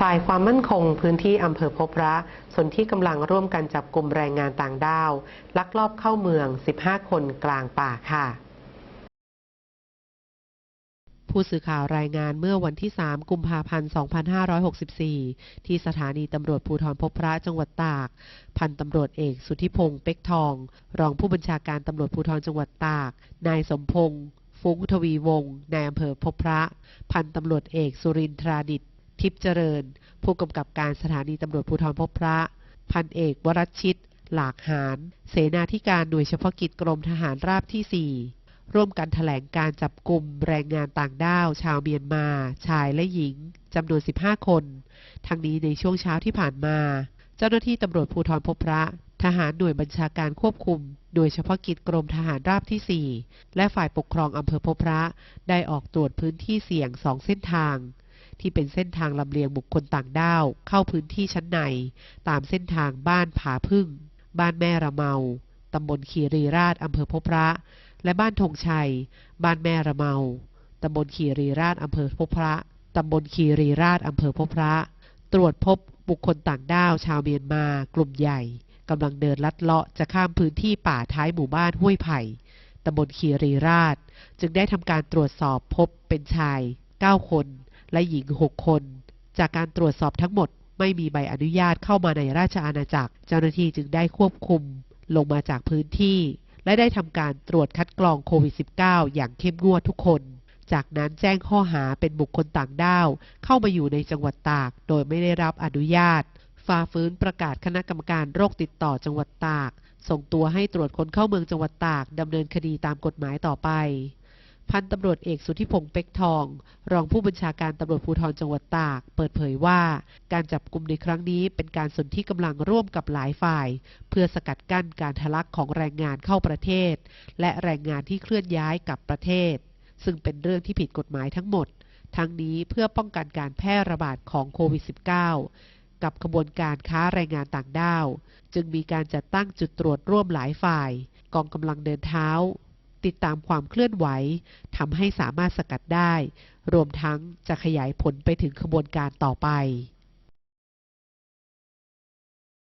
ฝ่ายความมั่นคงพื้นที่อำเภอพบพระส่วนที่กำลังร่วมกันจับกลุ่มแรงงานต่างด้าว ลักลอบเข้าเมือง 15 คนกลางป่าค่ะผู้สื่อข่าวรายงานเมื่อวันที่ 3 กุมภาพันธ์ 2564 ที่สถานีตำรวจภูธรพบพระจังหวัดตาก พันตำรวจเอกสุทธิพงศ์เป็กทอง รองผู้บัญชาการตำรวจภูธรจังหวัดตาก นายสมพงษ์ฟุ้งทวีวงศ์นายอำเภอพบพระ พันตำรวจเอกสุรินทราดิต ทิพย์เจริญ ผู้กำกับการสถานีตำรวจภูธรพบพระ พันเอกวรชิต หลากหานเสนาธิการหน่วยเฉพาะกิจกรมทหารราบที่ 4 ร่วมกันถแถลงการจับกลุ่มแรงงานต่างด้าว ชาวเมียนมา ชายและหญิงจำนวน 15 คน ทั้งนี้ในช่วงเช้าที่ผ่านมา เจ้าหน้าที่ตำรวจภูธรพบพระ ทหารหน่วยบัญชาการควบคุมโดยเฉพาะกิจกรมทหารราบที่ 4 และฝ่ายปกครองอำเภอพบพระ ได้ออกตรวจพื้นที่เสี่ยงสองเส้นทาง ที่เป็นเส้นทางลำเลียงบุคคลต่างด้าว เข้าพื้นที่ชั้นใน ตามเส้นทางบ้านผาพึ่ง บ้านแม่ระเมา ตำบลคีรีราชอำเภอพบพระ และบ้านธงชัย บ้านแม่ระเมา ตำบลคีรีราชอำเภอพบพระ ตำบลคีรีราชอำเภอพบพระ ตรวจพบบุคคลต่างด้าวชาวเมียนมากลุ่มใหญ่กำลังเดินลัดเลาะจะข้ามพื้นที่ป่าท้ายหมู่บ้านห้วยไผ่ตำบลคีรีราช จึงได้ทำการตรวจสอบพบเป็นชาย 9 คน และหญิง 6 คน จากการตรวจสอบทั้งหมดไม่มีใบอนุญาตเข้ามาในราชอาณาจักร เจ้าหน้าที่จึงได้ควบคุมลงมาจากพื้นที่ และได้ทำการตรวจคัดกรองโควิด -19 อย่างเข้มงวดทุกคน จากนั้นแจ้งข้อหาเป็นบุคคลต่างด้าว เข้ามาอยู่ในจังหวัดตาก โดยไม่ได้รับอนุญาต ฝ่าฝืนประกาศคณะกรรมการโรคติดต่อจังหวัดตาก ส่งตัวให้ตรวจคนเข้าเมืองจังหวัดตากดำเนินคดีตามกฎหมายต่อไป พันตำรวจเอกสุทธิพงศ์เป็กทอง รองผู้บัญชาการตำรวจภูธรจังหวัดตาก เปิดเผยว่า การจับกลุ่มในครั้งนี้เป็นการสนที่กำลังร่วมกับหลายฝ่าย เพื่อสกัดกั้นการทะลักของแรงงานเข้าประเทศ และแรงงานที่เคลื่อนย้ายกลับประเทศ ซึ่งเป็นเรื่องที่ผิดกฎหมายทั้งหมด ทั้งนี้เพื่อป้องกันการแพร่ระบาดของโควิด -19 กับขบวนการค้าแรงงานต่างด้าว จึงมีการจัดตั้งจุดตรวจร่วมหลายฝ่าย กองกำลังเดินเท้า ติดตามความเคลื่อนไหวทำให้สามารถสกัดได้ รวมทั้งจะขยายผลไปถึงขบวนการต่อไป